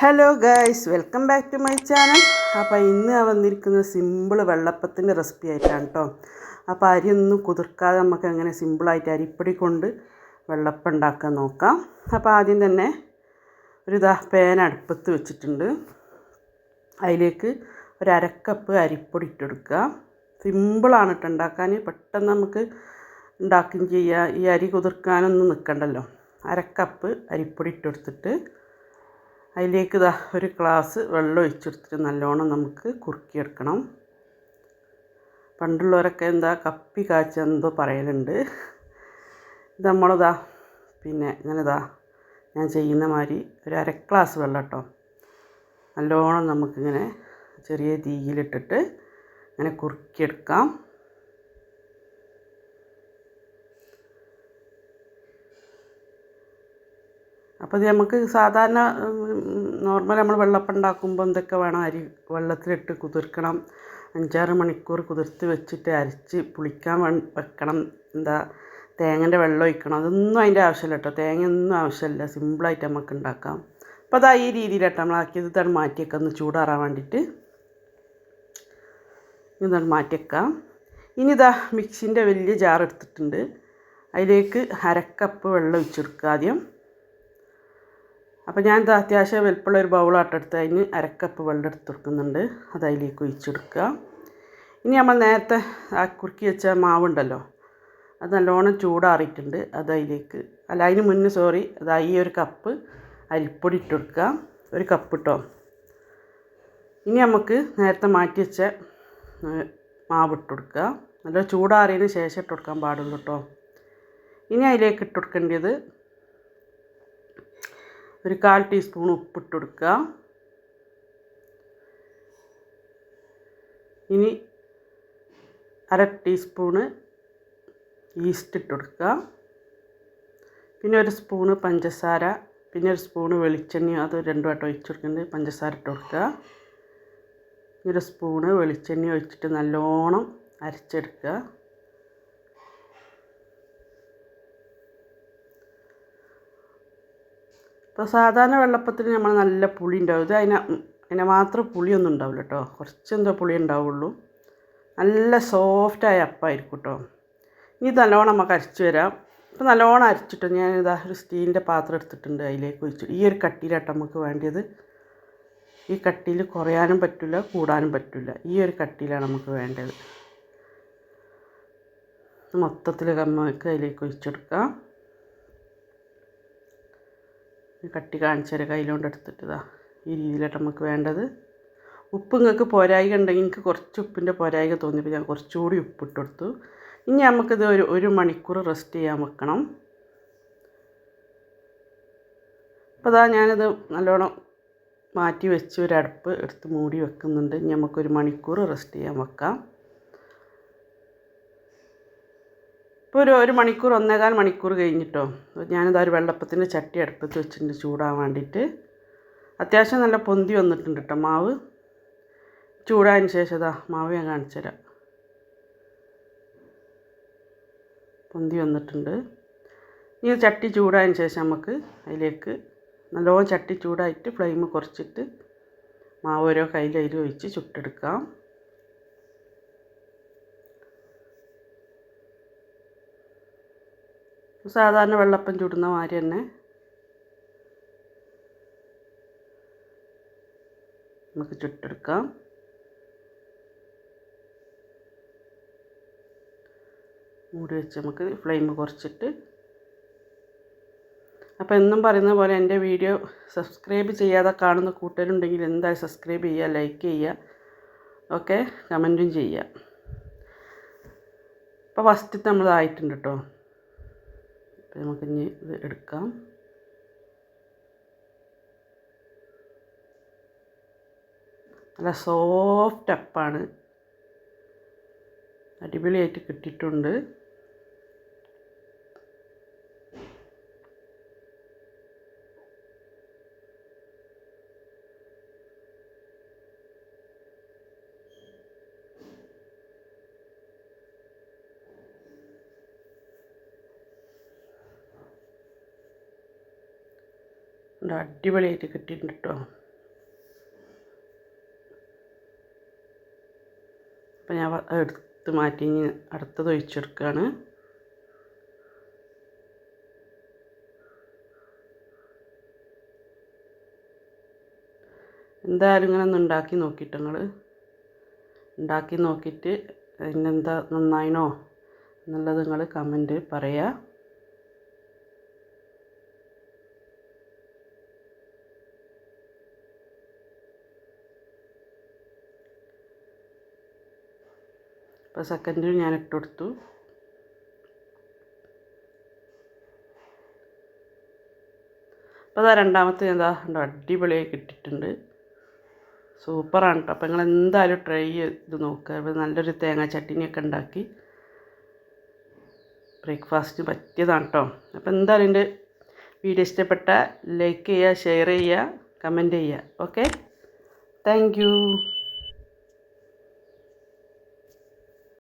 Hello guys welcome back to my channel അപ്പോൾ ഇന്ന് വന്നിരിക്കുന്നത് സിമ്പിൾ വെള്ളപ്പത്തിന്റെ റെസിപ്പി ആയിട്ടാണ് കേട്ടോ അപ്പോൾ അരിയൊന്നും കുതിർക്കാതെ നമുക്ക് എങ്ങനെ സിമ്പിളായിട്ട് അരിപ്പൊടി കൊണ്ട് വെള്ളപ്പം ഉണ്ടാക്കാൻ നോക്കാം. അപ്പോൾ ആദ്യം തന്നെ ഒരു ഇതാ പേന അടുപ്പത്ത് വെച്ചിട്ടുണ്ട്. അതിലേക്ക് ഒരു അരക്കപ്പ് അരിപ്പൊടി ഇട്ടെടുക്കുക. സിമ്പിളാണ് കേട്ടോ ഉണ്ടാക്കാൻ. പെട്ടെന്ന് നമുക്ക് ഉണ്ടാക്കുകയും ചെയ്യുക ഈ അരി കുതിർക്കാനൊന്നും നിൽക്കണ്ടല്ലോ. അരക്കപ്പ് അരിപ്പൊടി ഇട്ടെടുത്തിട്ട് അതിലേക്ക് ഇതാ ഒരു ഗ്ലാസ് വെള്ളം ഒഴിച്ചെടുത്തിട്ട് നല്ലോണം നമുക്ക് കുറുക്കിയെടുക്കണം. പണ്ടുള്ളവരൊക്കെ എന്താ കപ്പി കാച്ച എന്തോ പറയലുണ്ട്. ഇത് നമ്മളിതാ പിന്നെ ഇങ്ങനെ ഇതാ ഞാൻ ചെയ്യുന്ന മാതിരി ഒരു അര ഗ്ലാസ് വെള്ളം കേട്ടോ നല്ലോണം നമുക്കിങ്ങനെ ചെറിയ തീയിലിട്ടിട്ട് ഇങ്ങനെ കുറുക്കിയെടുക്കാം. അപ്പോൾ ഇത് നമുക്ക് സാധാരണ നോർമൽ നമ്മൾ വെള്ളപ്പം ഉണ്ടാക്കുമ്പോൾ എന്തൊക്കെ വേണം? അരി വെള്ളത്തിലിട്ട് കുതിർക്കണം. അഞ്ചാറ് മണിക്കൂർ കുതിർത്ത് വെച്ചിട്ട് അരച്ച് പുളിക്കാൻ വെക്കണം. എന്താ തേങ്ങന്റെ വെള്ളം ഒഴിക്കണം. അതൊന്നും അതിന്റെ ആവശ്യമില്ല കേട്ടോ തേങ്ങയൊന്നും ആവശ്യമില്ല. സിമ്പിളായിട്ട് നമുക്ക് ഉണ്ടാക്കാം. അപ്പോൾ അതാ ഈ രീതിയിലാട്ടോ നമ്മളാക്കിയത് ഇതാണ് മാറ്റിയൊക്കെ. ഒന്ന് ചൂടാറാൻ വേണ്ടിയിട്ട്. ഇതാണ് മാറ്റിയേക്കാം. ഇനി ഇതാ മിക്സിന്റെ വലിയ ജാർ എടുത്തിട്ടുണ്ട്. അതിലേക്ക് അരക്കപ്പ് വെള്ളം ഒഴിച്ചെടുക്കുക ആദ്യം. അപ്പോൾ ഞാൻ ഇത് അത്യാവശ്യം വലുപ്പമുള്ള ഒരു ബൗളാട്ടെടുത്ത് അതിന് അരക്കപ്പ് വെള്ളം എടുത്ത് കൊടുക്കുന്നുണ്ട്. അത് അതിലേക്ക് ഒഴിച്ചെടുക്കുക. ഇനി നമ്മൾ നേരത്തെ ആ കുറുക്കി വെച്ച മാവുണ്ടല്ലോ അത് നല്ലോണം ചൂടാറിയിട്ടുണ്ട്. അത് അതിലേക്ക് അല്ല അതിന് മുന്നേ സോറി അത് ഈ ഒരു കപ്പ് അരിപ്പൊടി ഇട്ട് കൊടുക്കുക. ഒരു കപ്പ് ഇട്ടോ ഇനി നമുക്ക് നേരത്തെ മാറ്റി വെച്ച മാവ് ഇട്ട് കൊടുക്കുക. നല്ല ചൂടാറിയതിന് ശേഷം ഇട്ട് കൊടുക്കാൻ പാടുള്ളൂ കേട്ടോ ഇനി അതിലേക്ക് ഇട്ട് കൊടുക്കേണ്ടത് ഒരു കാൽ ടീസ്പൂൺ ഉപ്പിട്ട് കൊടുക്കുക ഇനി അര ടീസ്പൂണ് ഈസ്റ്റ് ഇട്ട് കൊടുക്കുക പിന്നെ ഒരു സ്പൂണ് പഞ്ചസാര പിന്നെ ഒരു സ്പൂണ് വെളിച്ചെണ്ണ അത് രണ്ടു വട്ടം ഒഴിച്ച് കൊടുക്കുന്നുണ്ട് പഞ്ചസാര ഇട്ട് കൊടുക്കുക ഒരു സ്പൂണ് വെളിച്ചെണ്ണ ഒഴിച്ചിട്ട് നല്ലോണം അരച്ചെടുക്കുക. ഇപ്പോൾ സാധാരണ വെള്ളപ്പത്തിന് നമ്മൾ നല്ല പുളി ഉണ്ടാവും. ഇത് അതിന് അതിന് മാത്രം പുളിയൊന്നും ഉണ്ടാവില്ല കേട്ടോ കുറച്ചെന്തോ പുളി ഉണ്ടാവുള്ളൂ. നല്ല സോഫ്റ്റായ അപ്പമായിരിക്കും കേട്ടോ ഇനി നല്ലോണം നമുക്ക് അരച്ച് വരാം. ഇപ്പം നല്ലോണം അരച്ചിട്ട് ഞാൻ ഇതാ ഒരു സ്റ്റീലിന്റെ പാത്രം എടുത്തിട്ടുണ്ട് അതിലേക്ക് ഒഴിച്ചു. ഈ ഒരു കട്ടിയിലാട്ടോ നമുക്ക് വേണ്ടിയത്. ഈ കട്ടിയിൽ കുറയാനും പറ്റില്ല കൂടാനും പറ്റില്ല ഈ ഒരു കട്ടിയിലാണ് നമുക്ക് വേണ്ടത്. മൊത്തത്തിൽ നമുക്ക് അതിലേക്ക് ഒഴിച്ചെടുക്കാം ഈ കട്ടി കാണിച്ചു തരാം. കയ്യിലോണ്ട് എടുത്തിട്ട് ഇതാ ഈ രീതിയിലാണ് നമുക്ക് വേണ്ടത്. ഉപ്പ് നിങ്ങൾക്ക് പോരായിക ഉണ്ടെങ്കിൽ എനിക്ക് കുറച്ച് ഉപ്പിന്റെ പോരായിക തോന്നിയപ്പോൾ ഞാൻ കുറച്ചുകൂടി ഉപ്പിട്ട് കൊടുത്തു. ഇനി നമുക്കിത് ഒരു ഒരു മണിക്കൂർ റെസ്റ്റ് ചെയ്യാൻ വെക്കണം. അപ്പോൾ അതാ ഞാനിത് നല്ലോണം മാറ്റി വെച്ച് ഒരു അടുപ്പ് എടുത്ത് മൂടി വെക്കുന്നുണ്ട്. ഇനി നമുക്കൊരു മണിക്കൂർ റെസ്റ്റ് ചെയ്യാൻ വെക്കാം. ഇപ്പോൾ ഒരു ഒരു മണിക്കൂർ ഒന്നേകാൽ മണിക്കൂർ കഴിഞ്ഞിട്ടോ. ഞാനിതാ ഒരു വെള്ളപ്പത്തിന്റെ ചട്ടി അടുപ്പത്ത് വെച്ചിട്ടുണ്ട് ചൂടാൻ വേണ്ടിയിട്ട്. അത്യാവശ്യം നല്ല പൊന്തി വന്നിട്ടുണ്ട് കേട്ടോ മാവ്. ചൂടായതിന് ശേഷം ഇതാ മാവ് ഞാൻ കാണിച്ചു തരാം. പൊന്തി വന്നിട്ടുണ്ട്. ഇനി ചട്ടി ചൂടായതിന് ശേഷം നമുക്ക് അതിലേക്ക് നല്ലോണം ചട്ടി ചൂടായിട്ട് ഫ്ലെയിം കുറച്ചിട്ട് മാവ് ഓരോ കയ്യിൽ ഒഴിച്ച് ചുട്ടെടുക്കാം. സാധാരണ വെള്ളപ്പം ചുടുന്ന മാതിരി തന്നെ. നമുക്ക് ചുട്ടെടുക്കാം. മൂടി വെച്ച് നമുക്ക് ഫ്ലെയിം കുറച്ചിട്ട്. അപ്പോൾ എന്നും പറയുന്ന പോലെ എന്റെ വീഡിയോ സബ്സ്ക്രൈബ് ചെയ്യാതെ കാണുന്ന കൂട്ടരുണ്ടെങ്കിൽ എന്തായാലും സബ്സ്ക്രൈബ് ചെയ്യുക ലൈക്ക് ചെയ്യുക ഓക്കെ കമന്റും ചെയ്യുക. അപ്പോൾ ഫസ്റ്റ് നമ്മളതായിട്ടുണ്ട് കേട്ടോ അപ്പോൾ നമുക്കിനി ഇത് എടുക്കാം. നല്ല സോഫ്റ്റ് അപ്പാണ് അടിപൊളിയായിട്ട് കിട്ടിയിട്ടുണ്ട്. ഇവിടെ അടിപൊളിയായിട്ട് കിട്ടിയിട്ടുണ്ട് കേട്ടോ. അപ്പം ഞാൻ എടുത്ത് മാറ്റി ഇനി അടുത്തത് ഒഴിച്ചെടുക്കുകയാണ് എന്തായാലും ഇങ്ങനെ ഒന്ന് ഉണ്ടാക്കി നോക്കിയിട്ട് നിങ്ങൾ ഉണ്ടാക്കി നോക്കിയിട്ട് പിന്നെന്താ നന്നായിനോ എന്നുള്ളത് നിങ്ങൾ കമന്റ് പറയുക ഇപ്പോൾ സെക്കൻഡിൽ ഞാൻ ഇട്ട് കൊടുത്തു. അപ്പോൾ അതാ രണ്ടാമത്തെ എന്താ ഉണ്ടോ അടിപൊളിയായി കിട്ടിയിട്ടുണ്ട്. സൂപ്പറാണ് കേട്ടോ അപ്പോൾ നിങ്ങൾ എന്തായാലും ട്രൈ ചെയ്ത് നോക്കുക അപ്പോൾ നല്ലൊരു തേങ്ങാ ചട്ടിനിയൊക്കെ ഉണ്ടാക്കി. ബ്രേക്ക്ഫാസ്റ്റിന് പറ്റിയതാണ് കേട്ടോ അപ്പോൾ എന്തായാലും എന്റെ വീഡിയോ ഇഷ്ടപ്പെട്ട ലൈക്ക് ചെയ്യുക ഷെയർ ചെയ്യുക കമന്റ് ചെയ്യുക. Okay thank